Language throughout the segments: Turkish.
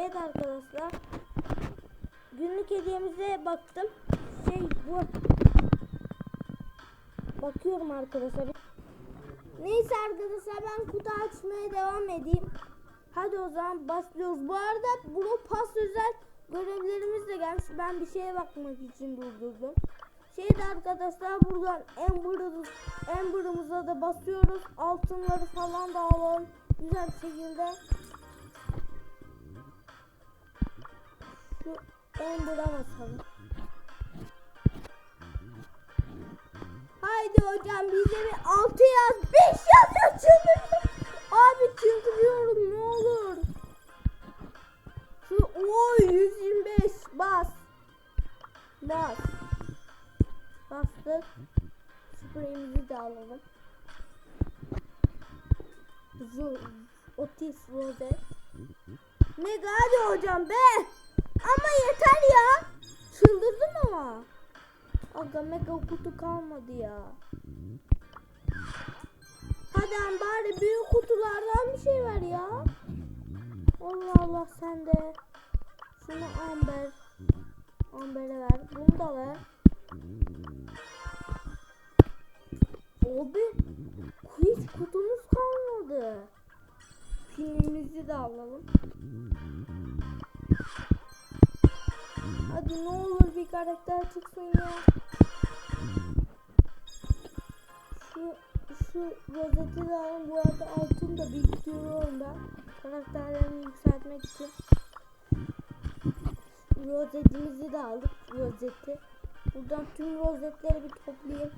Evet arkadaşlar. Günlük hediyemize baktım. Şey bu. Bakıyorum arkadaşlar. Neyse arkadaşlar ben kutu açmaya devam edeyim. Hadi o zaman başlıyoruz. Bu arada Bro Pass özel görevlerimiz de gelmiş. Ben bir şeye bakmak için durdurdum. Şeyde arkadaşlar buradan Amber'ımız, Amber'ımıza da basıyoruz. Altınları falan da alalım. Güzel şekilde. Amber'a basalım. Haydi hocam bize bir 6 yaz 5 yaz açılır. Abi çıldırıyorum ne olur. Şu oy 125 bas. Bas. Bastık. Spreyimizi de alalım. Zu, Otis Rose. Mega hadi hocam be. Aga mega kutu kalmadı ya. Hadi bari büyük kutulardan bir şey ver ya. Allah Allah sen de. Şunu Amber. Amber'e ver. Bunu da ver. Abi hiç kutumuz kalmadı. Pinimizi de alalım. Hadi ne olur bir karakter çıksın ya. Şu şu alalım. Bu arada altın da biriktiriyorum ben. Karakterlerimi yükseltmek için. Rozetimizi de aldık. Rozeti. Buradan tüm rozetleri bir toplayayım.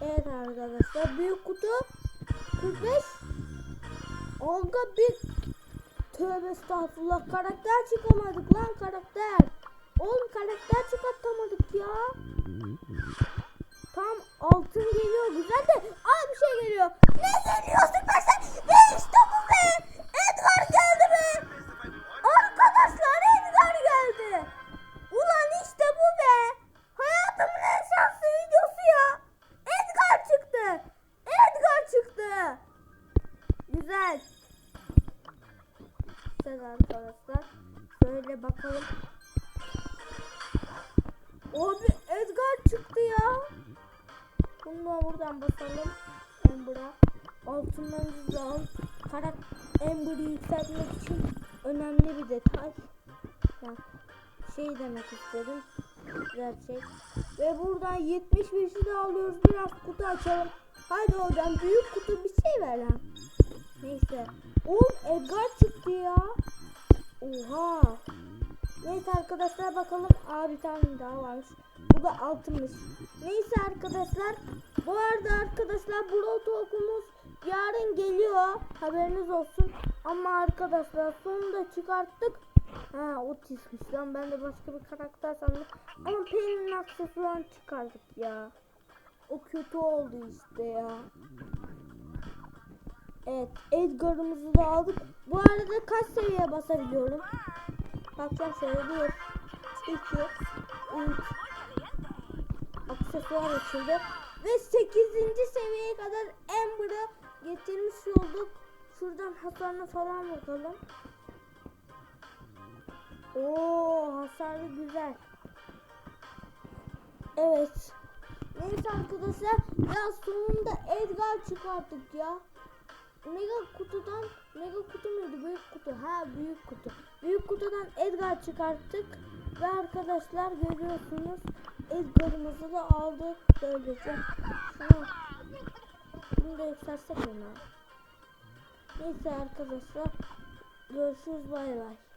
Evet arkadaşlar. Büyük kutu 45 Olga bir Tövbe estağfurullah karakter çıkamadık lan karakter. Oğlum karakter çıkartamadık ya. Tam altın geliyor güzel de aa bir şey geliyor. Ne geliyor süpersen ve işte bu be. Edgar geldi be. Arkadaşlar Edgar geldi. Ulan işte bu be. Hayatımın en şanslı videosu ya. Edgar çıktı. Edgar çıktı. Güzel. Güzel arkadaşlar. Şöyle bakalım. Da buradan basalım. Ember'a. Altınlarımızı da al. Karak Ember'ı yükseltmek için önemli bir detay. Ya, şey demek istedim. Gerçek. Ve buradan 75'i de alıyoruz. Biraz kutu açalım. Hadi hocam büyük kutu bir şey ver lan. Neyse. Oğlum Edgar çıktı ya. Oha. Arkadaşlar bakalım. Aa bir tane daha varmış. Bu da altınmış. Neyse arkadaşlar. Bu arada arkadaşlar Brawl Talk'umuz yarın geliyor. Haberiniz olsun. Ama arkadaşlar sonunda çıkarttık. Ha otismiş lan ben de başka bir karakter sandım. Ama Penny'nin aksesuarını çıkardık ya. O kötü oldu işte ya. Evet Edgar'ımızı da aldık. Bu arada kaç seviye basabiliyorum? Şöyle 1, 2, 3 Aksesuar açıldı. Ve 8. seviyeye kadar Amber'ı getirmiş olduk. Şuradan hasarına falan bakalım. Oo hasarı güzel. Evet. Neyse arkadaşlar ya sonunda Edgar çıkarttık ya. Mega kutudan mega kutu muydu büyük kutu ha büyük kutu büyük kutudan Edgar çıkarttık ve arkadaşlar görüyorsunuz Edgar'ımızı da aldık böylece şunu bunu da yükseltsek mi neyse arkadaşlar görüşürüz bay bay